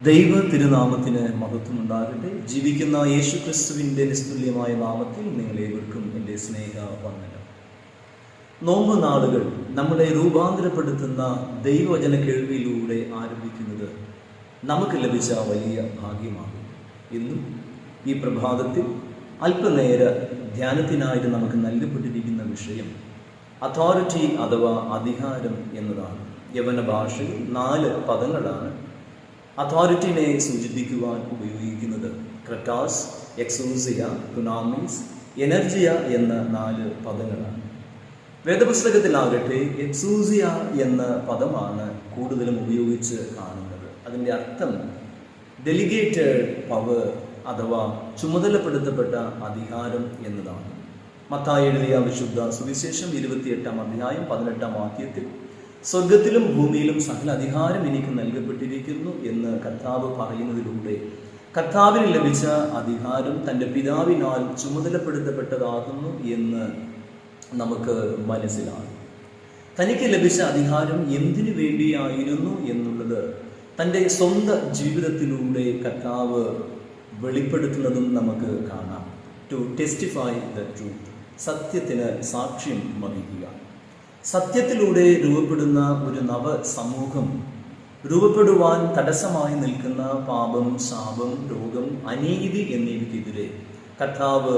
ദൈവ തിരുനാമത്തിന് മഹത്വം ഉണ്ടാകട്ടെ ജീവിക്കുന്ന യേശു ക്രിസ്തുവിന്റെ നിസ്തുല്യമായ നാമത്തിൽ നിങ്ങളേവർക്കും എന്റെ സ്നേഹ വന്ദനം നോമ്പ് നാളുകൾ നമ്മളെ രൂപാന്തരപ്പെടുത്തുന്ന ദൈവവചന കേൾവിയിലൂടെ ആരംഭിക്കുന്നത് നമുക്ക് ലഭിച്ച വലിയ ഭാഗ്യമാണ് ഇന്നും ഈ പ്രഭാതത്തിൽ അല്പനേര ധ്യാനത്തിനായിട്ട് നമുക്ക് നൽകപ്പെട്ടിരിക്കുന്ന വിഷയം അതോറിറ്റി അഥവാ അധികാരം എന്നതാണ്. യവന ഭാഷയിൽ നാല് പദങ്ങളാണ് അതോറിറ്റിനെ സൂചിപ്പിക്കുവാൻ ഉപയോഗിക്കുന്നത് ക്രറ്റാസ് എക്സൂസിയ കുനാമിസ് എനർജിയ എന്ന നാല് പദങ്ങളാണ്. വേദപുസ്തകത്തിലാകട്ടെ എക്സൂസിയ എന്ന പദമാണ് കൂടുതലും ഉപയോഗിച്ച് കാണുന്നത്. അതിന്റെ അർത്ഥം ഡെലിഗേറ്റഡ് പവർ അഥവാ ചുമതലപ്പെടുത്തപ്പെട്ട അധികാരം എന്നതാണ്. മത്തായി എഴുതിയ വിശുദ്ധ സുവിശേഷം ഇരുപത്തിയെട്ടാം അധ്യായം പതിനെട്ടാം വാക്യത്തിൽ സ്വർഗത്തിലും ഭൂമിയിലും സകല അധികാരം എനിക്ക് നൽകപ്പെട്ടിരിക്കുന്നു എന്ന് കർത്താവ് പറയുന്നതിലൂടെ. കർത്താവിന് ലഭിച്ച അധികാരം തന്റെ പിതാവിനാൽ ചുമതലപ്പെടുത്തപ്പെട്ടതാകുന്നു എന്ന് നമുക്ക് മനസ്സിലാകും. തനിക്ക് ലഭിച്ച അധികാരം എന്തിനു വേണ്ടിയായിരുന്നു എന്നുള്ളത് തന്റെ സ്വന്തം ജീവിതത്തിലൂടെ കർത്താവ് വെളിപ്പെടുത്തുന്നതും നമുക്ക് കാണാം. ടു ടെസ്റ്റിഫൈ ദ ട്രൂത്ത് സത്യത്തിന് സാക്ഷ്യം വഹിക്കുക. സത്യത്തിലൂടെ രൂപപ്പെടുന്ന ഒരു നവ സമൂഹം രൂപപ്പെടുവാൻ തടസ്സമായി നിൽക്കുന്ന പാപം ശാപം രോഗം അനീതി എന്നിവയ്ക്കെതിരെ കർത്താവ്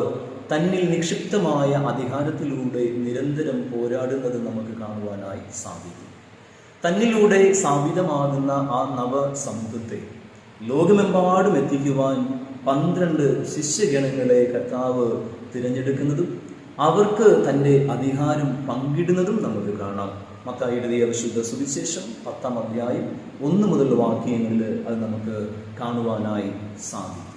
തന്നിൽ നിക്ഷിപ്തമായ അധികാരത്തിലൂടെ നിരന്തരം പോരാടുന്നത് നമുക്ക് കാണുവാനായി സാധിക്കും. തന്നിലൂടെ സ്ഥാപിതമാകുന്ന ആ നവ സമൂഹത്തെ ലോകമെമ്പാടും എത്തിക്കുവാൻ പന്ത്രണ്ട് ശിഷ്യഗണങ്ങളെ കർത്താവ് തിരഞ്ഞെടുക്കുന്നതും അവർക്ക് തന്റെ അധികാരം പങ്കിടുന്നതും നമുക്ക് കാണാം. മത്തായി എഴുതിയ വിശുദ്ധ സുവിശേഷം പത്താം അധ്യായം ഒന്ന് മുതൽ വാക്യങ്ങളിൽ അത് നമുക്ക് കാണുവാനായി സാധിക്കും.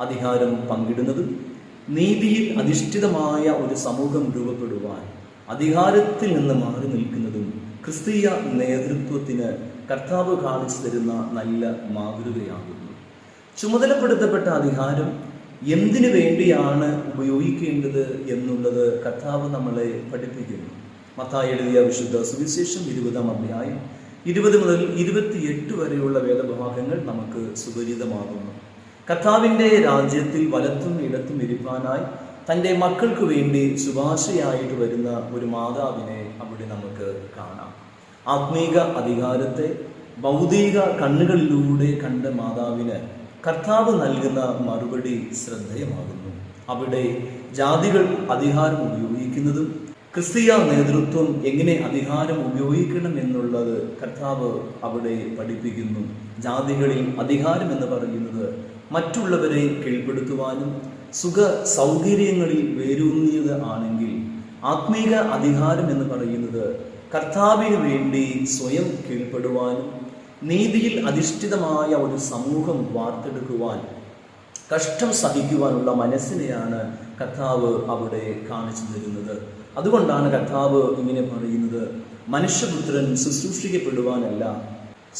അധികാരം പങ്കിടുന്നതും നീതിയിൽ അധിഷ്ഠിതമായ ഒരു സമൂഹം രൂപപ്പെടുവാൻ അധികാരത്തിൽ നിന്ന് മാറി നിൽക്കുന്നതും ക്രിസ്തീയ നേതൃത്വത്തിന് കർത്താവ് കാണിച്ചു തരുന്ന നല്ല മാതൃകയാകുന്നു. ചുമതലപ്പെടുത്തപ്പെട്ട അധികാരം എന്തിനു വേണ്ടിയാണ് ഉപയോഗിക്കേണ്ടത് എന്നുള്ളത് കർത്താവ് നമ്മളെ പഠിപ്പിക്കുന്നു. മത്തായി എഴുതിയ വിശുദ്ധ സുവിശേഷം ഇരുപതാം അധ്യായം ഇരുപത് മുതൽ ഇരുപത്തിയെട്ട് വരെയുള്ള വേദഭാഗങ്ങൾ നമുക്ക് സുപരിതമാകുന്നു കർത്താവിന്റെ രാജ്യത്തിൽ വലത്തും ഇടത്തും ഇരിപ്പാനായി തന്റെ മക്കൾക്ക് വേണ്ടി ശുപാർശയായിട്ട് വരുന്ന ഒരു മാതാവിനെ അവിടെ നമുക്ക് കാണാം. ആത്മീക അധികാരത്തെ ഭൗതിക കണ്ണുകളിലൂടെ കണ്ട മാതാവിന് കർത്താവ് നൽകുന്ന മറുപടി ശ്രദ്ധേയമാകുന്നു. അവിടെ ജാതികൾ അധികാരം ഉപയോഗിക്കുന്നതും ക്രിസ്തീയ നേതൃത്വം എങ്ങനെ അധികാരം ഉപയോഗിക്കണം എന്നുള്ളത് കർത്താവ് അവിടെ പഠിപ്പിക്കുന്നു. ജാതികളിൽ അധികാരം എന്ന് പറയുന്നത് മറ്റുള്ളവരെ കീഴ്പ്പെടുത്തുവാനും സുഖ സൗകര്യങ്ങളിൽ വേരൂന്നിയത് ആണെങ്കിൽ ആത്മീക അധികാരം എന്ന് പറയുന്നത് കർത്താവിന് വേണ്ടി സ്വയം കീഴ്പ്പെടുവാനും നീതിയിൽ അധിഷ്ഠിതമായ ഒരു സമൂഹം വാർത്തെടുക്കുവാൻ കഷ്ടം സഹിക്കുവാനുള്ള മനസ്സിനെയാണ് കർത്താവ് അവിടെ കാണിച്ചു തരുന്നത്. അതുകൊണ്ടാണ് കർത്താവ് ഇങ്ങനെ പറയുന്നത് മനുഷ്യപുത്രൻ ശുശ്രൂഷിക്കപ്പെടുവാനല്ല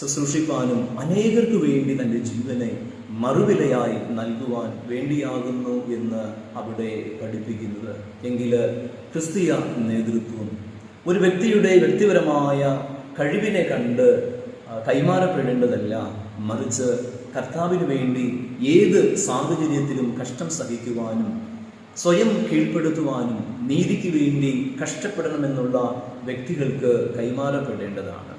ശുശ്രൂഷിപ്പാനും അനേകർക്ക് വേണ്ടി തന്റെ ജീവനെ മറുവിലയായി നൽകുവാൻ വേണ്ടിയാകുന്നു എന്ന് അവിടെ പഠിപ്പിക്കുന്നത്. എങ്കിൽ ക്രിസ്തീയ നേതൃത്വം ഒരു വ്യക്തിയുടെ വ്യക്തിപരമായ കഴിവിനെ കണ്ട് കൈമാറപ്പെടേണ്ടതല്ല. മറിച്ച് കർത്താവിന് വേണ്ടി ഏത് സാഹചര്യത്തിലും കഷ്ടം സഹിക്കുവാനും സ്വയം കീഴ്പ്പെടുത്തുവാനും നീതിക്ക് വേണ്ടി കഷ്ടപ്പെടണമെന്നുള്ള വ്യക്തികൾക്ക് കൈമാറപ്പെടേണ്ടതാണ്.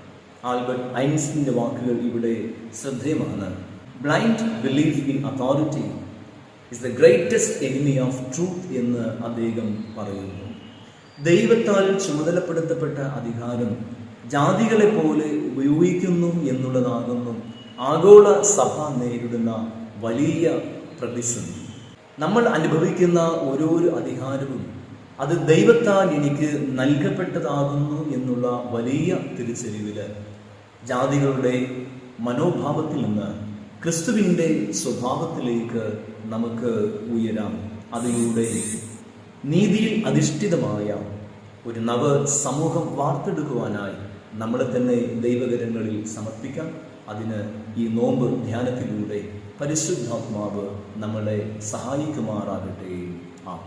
ആൽബർട്ട് ഐൻസിന്റെ വാക്കുകൾ ഇവിടെ ശ്രദ്ധേയമാണ്. Blind belief in authority is the greatest enemy of truth എന്ന് അദ്ദേഹം പറയുന്നു. ദൈവത്താൽ ചുമതലപ്പെടുത്തപ്പെട്ട അധികാരം ജാതികളെ പോലെ ഉപയോഗിക്കുന്നു എന്നുള്ളതാകുന്നു. ആഗോള സഭ നേരിടുന്ന വലിയ പ്രതിസന്ധി. നമ്മൾ അനുഭവിക്കുന്ന ഓരോരോ അധികാരവും അത് ദൈവത്താൽ എനിക്ക് നൽകപ്പെട്ടതാകുന്നു എന്നുള്ള വലിയ തിരിച്ചറിവിൽ ജാതികളുടെ മനോഭാവത്തിൽ നിന്ന് ക്രിസ്തുവിന്റെ സ്വഭാവത്തിലേക്ക് നമുക്ക് ഉയരാം. അതിലൂടെ നീതിയിൽ അധിഷ്ഠിതമായ ഒരു നവ സമൂഹം വാർത്തെടുക്കുവാനായി നമ്മളെ തന്നെ ദൈവകരങ്ങളിൽ സമർപ്പിക്കാം. അതിന് ഈ നോമ്പ് ധ്യാനത്തിലൂടെ പരിശുദ്ധാത്മാവ് നമ്മളെ സഹായിക്കുമാറാകട്ടെ. ആ